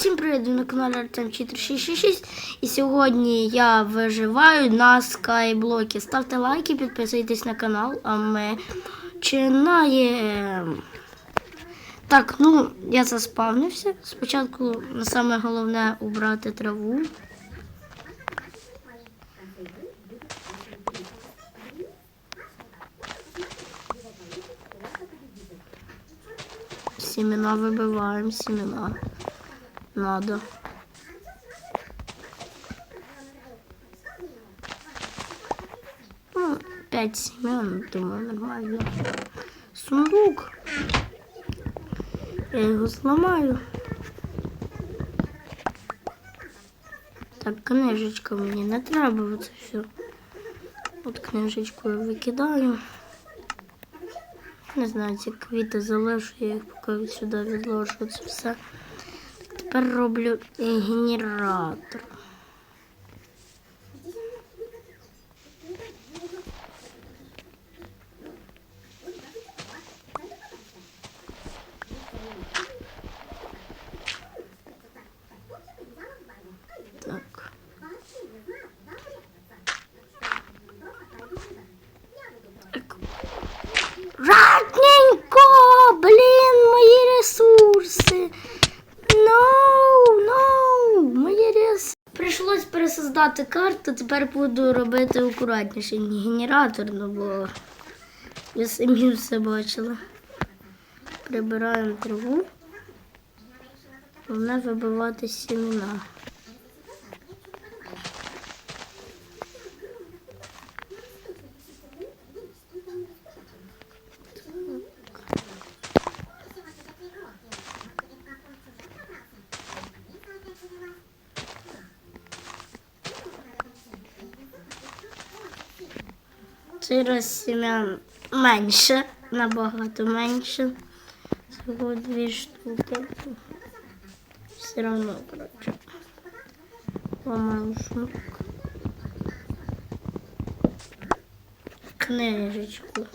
Всім привіт, ви на каналі Артем 4666 і сьогодні я виживаю на скайблокі. Ставте лайки, підписуйтесь на канал, а ми починаємо. Так, ну, я заспавнився. Спочатку саме головне убрати траву. Семена выбиваем, семена. Надо. Ну, пять семян, думаю, нормально. Сундук. Я його зламаю. Так, книжечка мені не треба все. От книжечку я викидаю. Не знаю, ці квіти залишу, я їх поки сюди відложу. Це все. Тепер роблю генератор. Пересоздати карту, тепер буду робити акуратніше генератор, ну бо я самі все бачила. Прибираємо траву. Головне вибивати сімена. Раз сім'ян менше, набагато менше. Всього дві штуки. Все одно, коротше. Шнук. Книжечку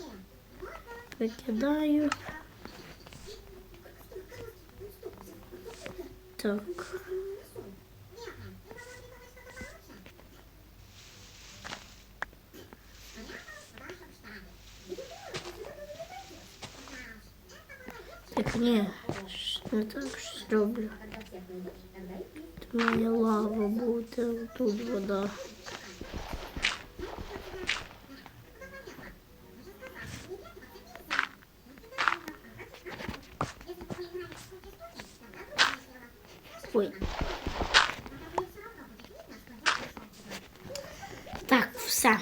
викидаю. Так. Так ні, не так щось роблю. Тут має лава бути, тут вода. Ой. Так, все.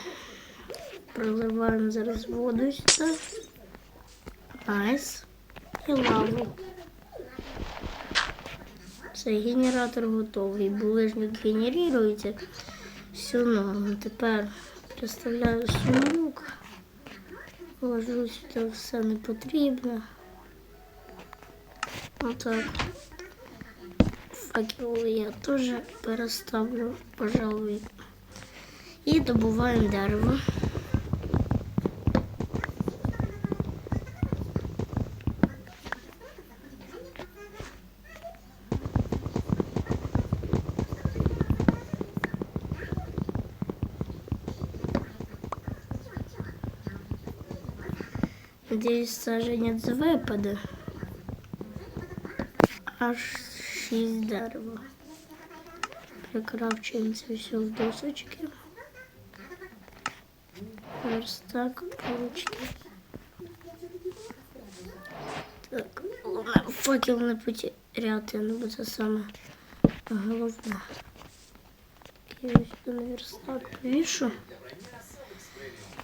Проливаємо зараз воду сюди. Найс. І лаву. Все, генератор готовий. Булижник генерується. Все, ну, тепер представляю сундук. Ложу сюди все не потрібно. Отак. Факел я теж переставлю, пожалуй. І добуваємо дерево. Надеюсь, саженец випаде. Аж шість дерева. Прикравчуємо це все в досочки. Верстак, палочки. Так, головне факел не потеряти, ну бо це саме головне. Я сюди на верстак повішу.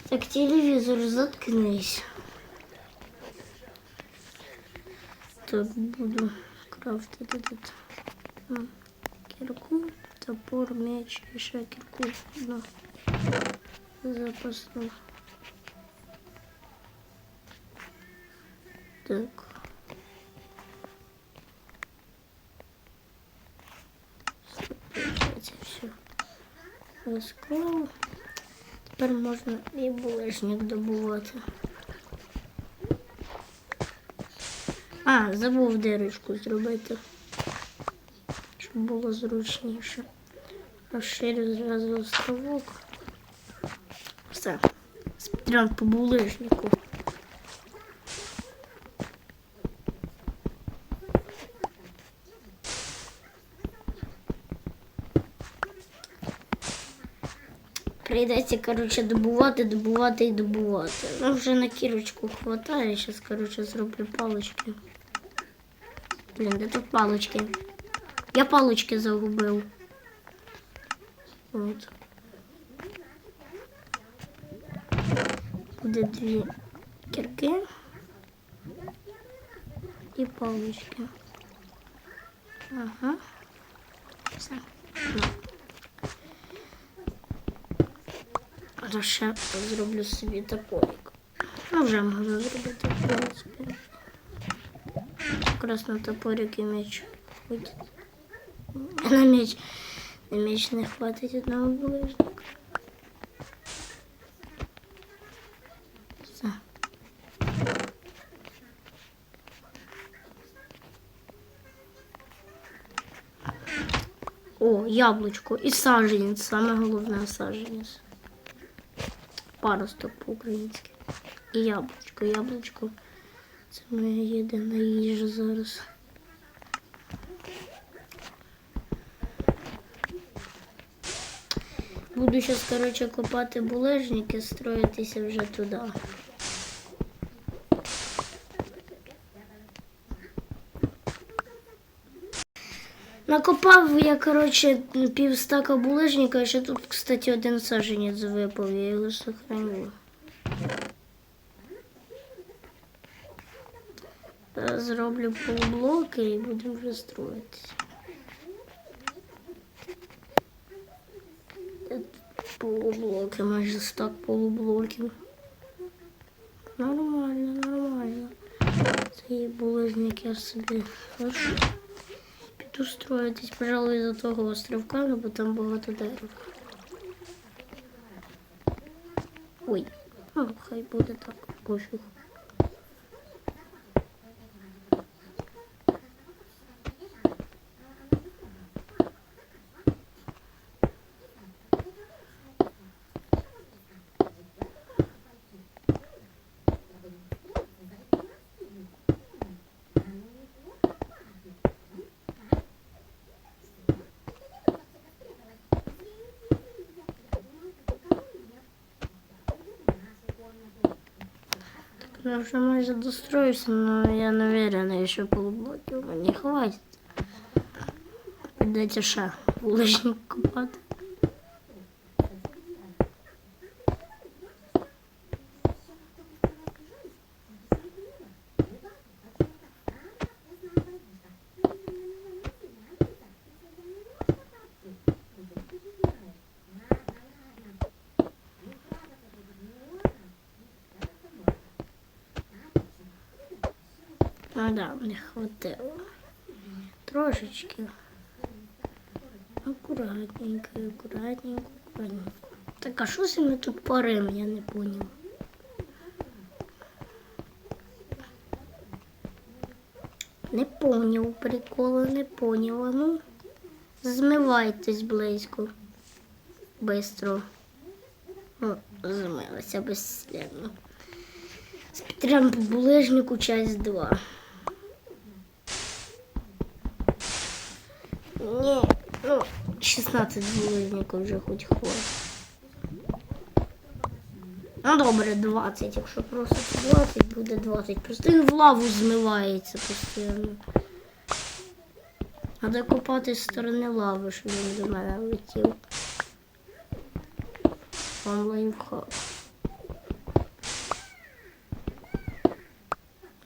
Так, телевізор, заткнись. Так, буду крафтити тут м, кірку, топор, меч і ще кірку на запасну. Так. Це все розклав. Тепер можна і булежник добувати. А, забув дирочку зробити. щоб було зручніше. Розширю зразу островок. Все. Спідрян по булижнику. Прийдеться, коротше, добувати, добувати і добувати. Ну, вже на кірочку хватає. Зараз, коротше, зроблю палички. Блін, де тут палички? Я палички загубив. От. Буде дві кірки і палички. Ага. Все. Ну. Зараз ще зроблю собі топорик. Ну, вже можу зробити, в принципі. Якраз на топорик і меч. На меч, на меч не хватить одного булижника. Все. О, яблучко і саджанець, саме головне саджанець. Паросток по-українськи. І яблучко. Яблучко це моя єдина їжа зараз. Буду зараз, коротше, копати булежники, строїтися вже туди. Накопав я, коротше, пів стака булежника, ще тут, кстати, один саженець випав, я його сохраню. Зараз Зроблю полублоки і будемо вже строїтися. Полублоки, майже стак полублоків. Нормально, нормально. Цей булежник я собі лишу. Піду строїтись, пожалуй, до того островка, ну, бо там багато дерева. Ой, ну, хай буде так, пофіг. Я вже майже достроюся, але я не уверена, що полублоків мені хватить. Придеться ще булочник купати. Да, не хватило. Трошечки. Акуратненько, акуратненько, акуратненько. Так а що це ми тут парим, я не поняв. Не поняв прикола, не поняла. Ну, змивайтесь близько. Бистро. О, змилася безслідно. Спітрям по булежнику часть 2. Ні, ну, 16 булежників вже хоч хватить. Ну добре, 20. Якщо просто 20, буде 20. Просто він в лаву змивається постійно. Треба копати з сторони лави, щоб він до мене летів. Вам лайфхак.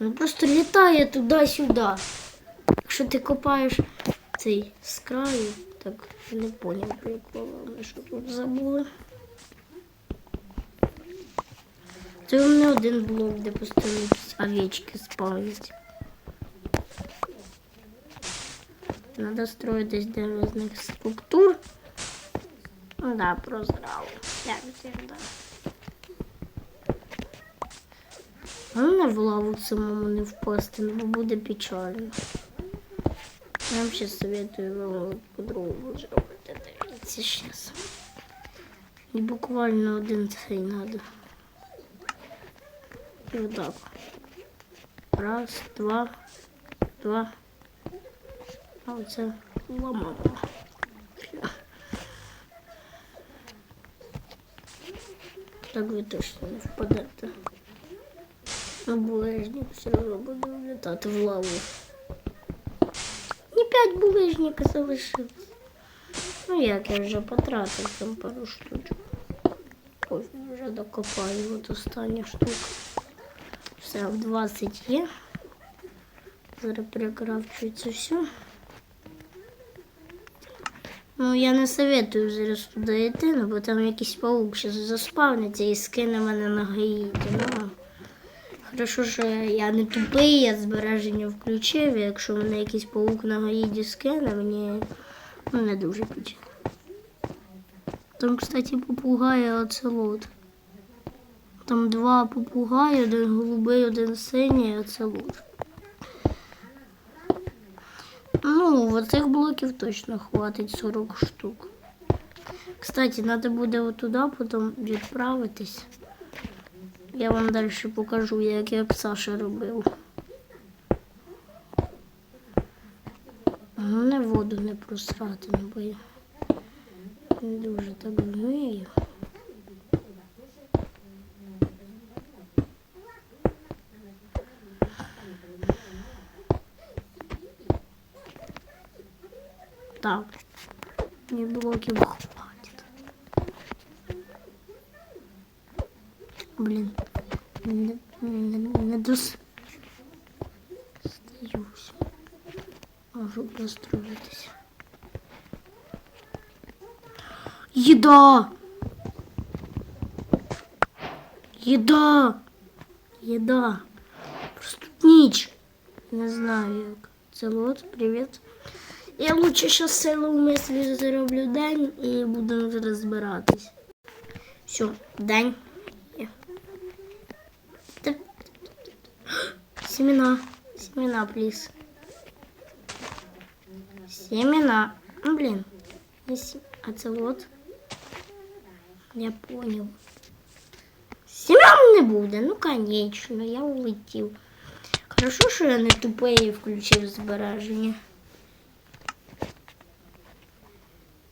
Він просто літає туди-сюди. Якщо ти копаєш цей з краю, так не поняв прикола, ми що тут забули. Це не один блок, де постійно овечки спають. Надо строить десь для різних скульптур. Ну да, прозрало. Як завжди. Головне в лаву самому не впасти, бо буде печально. Я вам ще советую вам по-другому зробити. Дивіться зараз. І буквально один цей надо. І отак. Раз, два, два. А оце ламала. Так ви точно не впадете. На булежник все одно буде влітати в лаву. П'ять булежника залишилось. Ну як я вже потратив там пару штучок. Ось вже докопаю от остання штука. Все, в 20 є. Зараз перекрафчується все. Ну, я не советую зараз туди йти, ну, бо там якийсь паук зараз заспавниться і скине мене на гаїді. Ну, хорошо, що я не тупий, я збереження включив, якщо мене якийсь паук на гаїді скине, мені ну, не дуже пече. Там, кстати, попугай оцелот. Там два попугаї, один голубий, один синій, оцелот. Ну, вот цих блоків точно хватить 40 штук. Кстати, треба буде отуда потім відправитись. Я вам далі покажу, як, як Саша робив. Головне воду не просрати, ну, бо я не дуже так вмію. Так. Мне блоків Їда! Їда! Їда! Просто ніч. Не знаю як. Це лот, привіт. Я лучше сейчас силу в мислі зароблю день і буду вже розбиратись. Все, день. Є. Та- Семена. Семена, плиз. Семена. Ну, блин. Не я понял. Семен не буде, ну конечно, я улетів. Хорошо, що я не тупий і включив збереження.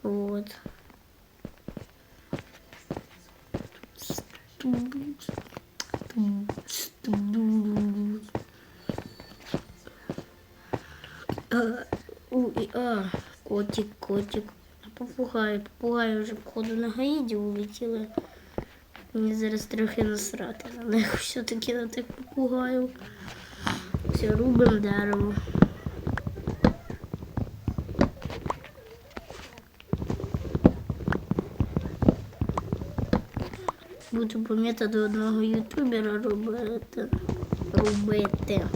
Вот. А, а, котик, котик. А попугай, попугай вже походу на гаїді улетіли. Мені зараз трохи насрати на них все-таки на тих попугаїв. Все, рубимо дерево. Буду по методу одного ютубера робити. Робити.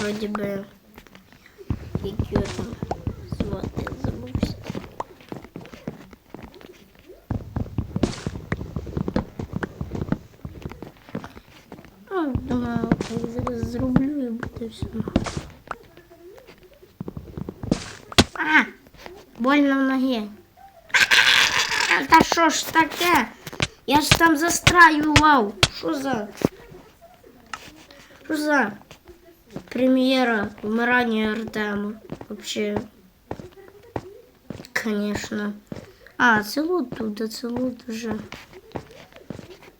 Вроді би. Як його там звати, забувся. А, думаю, я зараз зроблю і буде все. А! Больно в ногі. А, Та що ж таке? Я ж там застраював. Що за? Що за? Прем'єра вмирання Артема. Вообще. Конечно. А, це лут тут, це лут вже.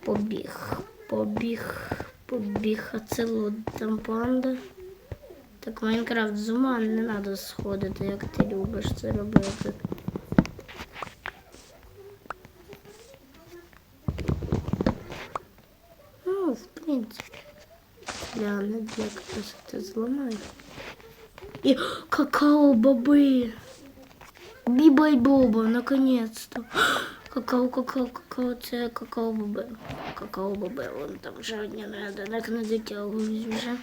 Побіг. Побіг. Побіг. А це там панда. Так, Майнкрафт з ума не треба сходити, як ти любиш це робити. Ну, в. Я не для красоты зломаю. И какао-бобы. Биба и Боба, наконец-то. Какао, какао, какао, це какао-боби. Какао-боби, вон там вже одні надо, так не дотягуюсь вже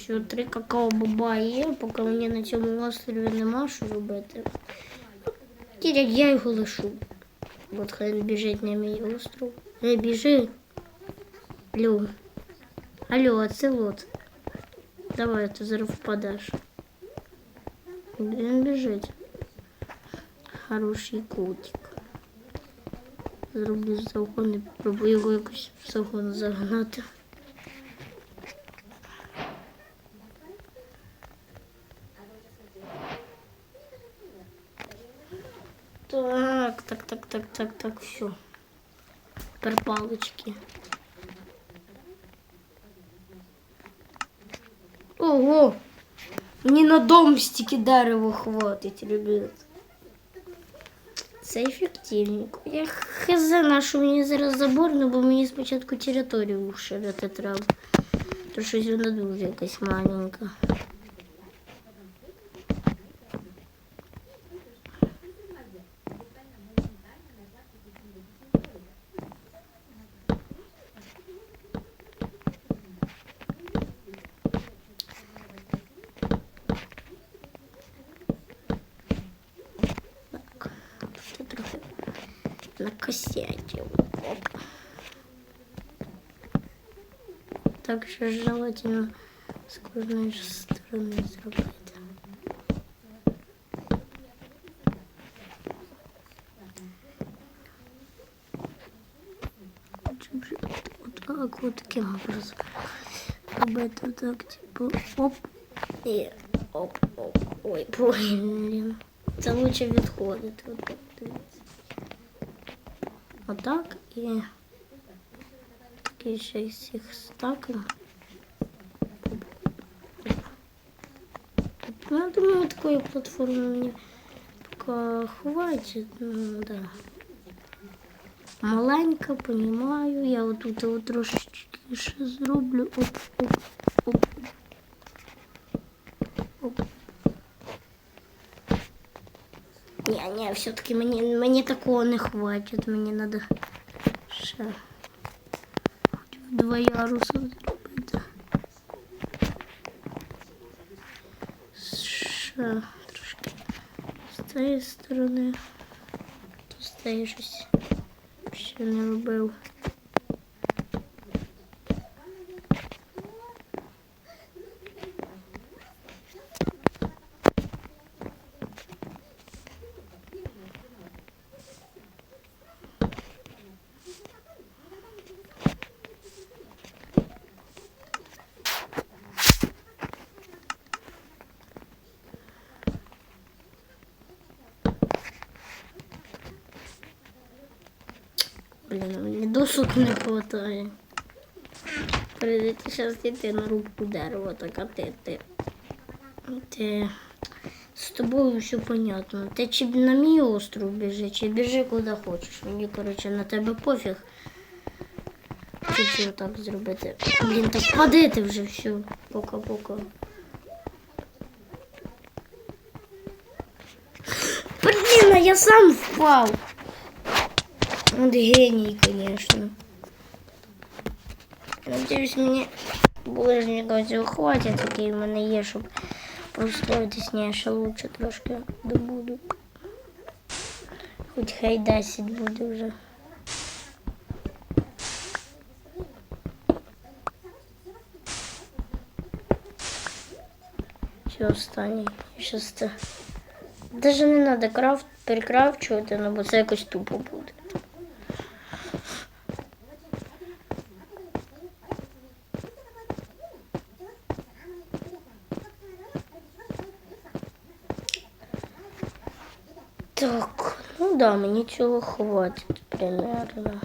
Що, три какао-боба є, поки мені на цьому острові нема що робити. Тіряк, я його лишу. От хай він біжить на мій остров. Ей, біжи. Алло. Алло, а це лот. Давай, ти зараз впадеш. Він біжить. Хороший котик. Зроблю загон і попробую його якось в загон загнати. Так, так, так, так, так, так, все. Тепер палочки. Ого! Мені на дом стільки дерева хватить, ребят. Це ефективненько. Я хз на що мені зараз заборно, бо мені спочатку територію уширити треба. То щось вона дуже якась маленька. Накосячив. Оп. Так що желательно з кожної ж сторони зробити. Щоб же Отак, от таким образом. Робити так, типу, оп, і оп, оп. Ой, блін. Це лучше відходити. Отак, дивіться. і такий ще із всіх стаків. Ну, я думаю, такої платформи мені поки хватить. Ну, да. Маленька, понімаю. Я отут от трошечки ще зроблю. Оп, оп, оп. Оп. Ні, ні, все-таки мені, мені такого не хватить. Мені треба ще в два яруси зробити. Ще трошки з цієї сторони. То з цієї щось ще не робив. Блін, мені досок не хватає. Прийдеться зараз йти на рубку дерева, так а ти, ти. Ти з тобою все понятно. Ти чи на мій остров біжи, чи біжи куди хочеш. Мені, коротше, на тебе пофіг. Це отак зробити. Блін, так пади ти вже все. Пока-пока. Блін, а я сам впав. Вот гений, конечно. Надеюсь, мені булыжника цього хватить, який в мене є, щоб простроїтись не лучше трошки добуду. Хоч хай 10 буде вже. Все, останній. Це. Даже не треба крафт перекрафчувати, ну бо це якось тупо буде. Так, ну да, мені цього хватить примерно.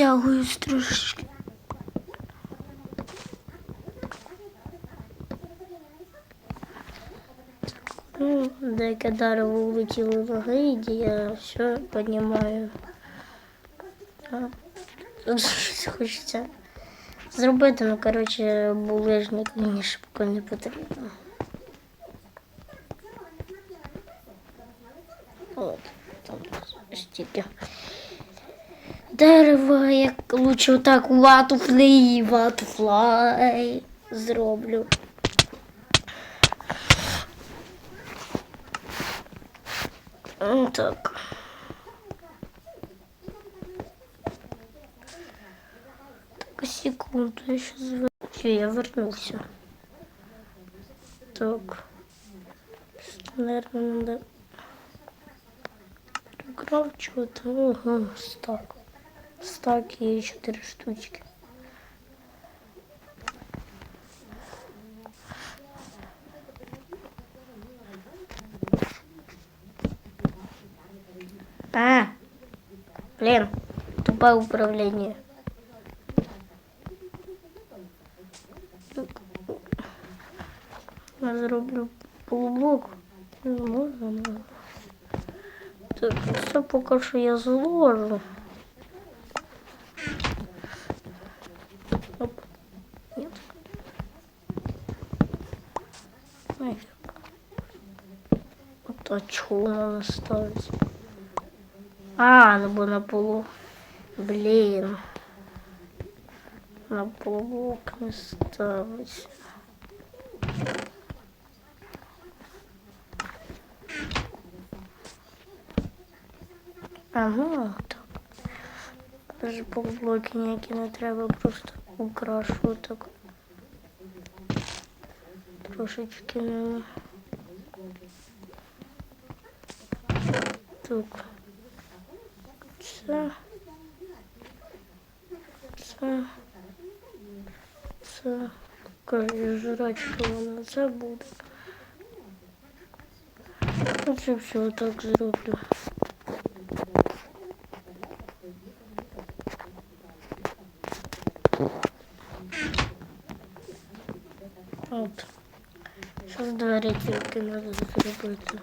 Підтягуюсь трошечки. Ну, деяке дерево улетіло в гріді, я все піднімаю. Тут щось хочеться зробити, ну, коротше, булижник мені шибко не потрібно. От, там стільки. Дерево, як лучше отак ватуфлей, ватуфлай зроблю. Так. Так, секунду, я сейчас Все, я вернулся. Так. Наверное, надо прикручивать. Ага, стак. Стак и четыре штучки. А, блин, тупое управление. Я зроблю полублок. Не можна, можна. Так, це поки що я зложу. Вот а чего надо ставить? А, ну на полу. Блин. На полублок не ставить. Ага, так. Даже полублоки ніякі не треба, просто украшу так. Трошечки не. Так. Це. Це. Це. Кажу, жрачка вона це буде. Оце все так зроблю. От. Зараз двері тільки треба зробити.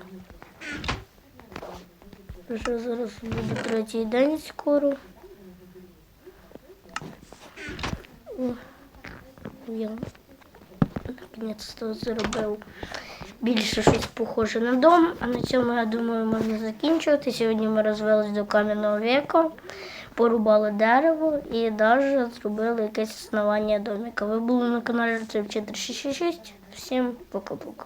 Вже зараз буде третій день скоро. Я наконець-то зробив більше щось похоже на дом. А на цьому, я думаю, можна закінчувати. Сьогодні ми розвелись до кам'яного віку, порубали дерево і навіть зробили якесь основання домика. Ви були на каналі Рецепт 466. Всім пока-пока.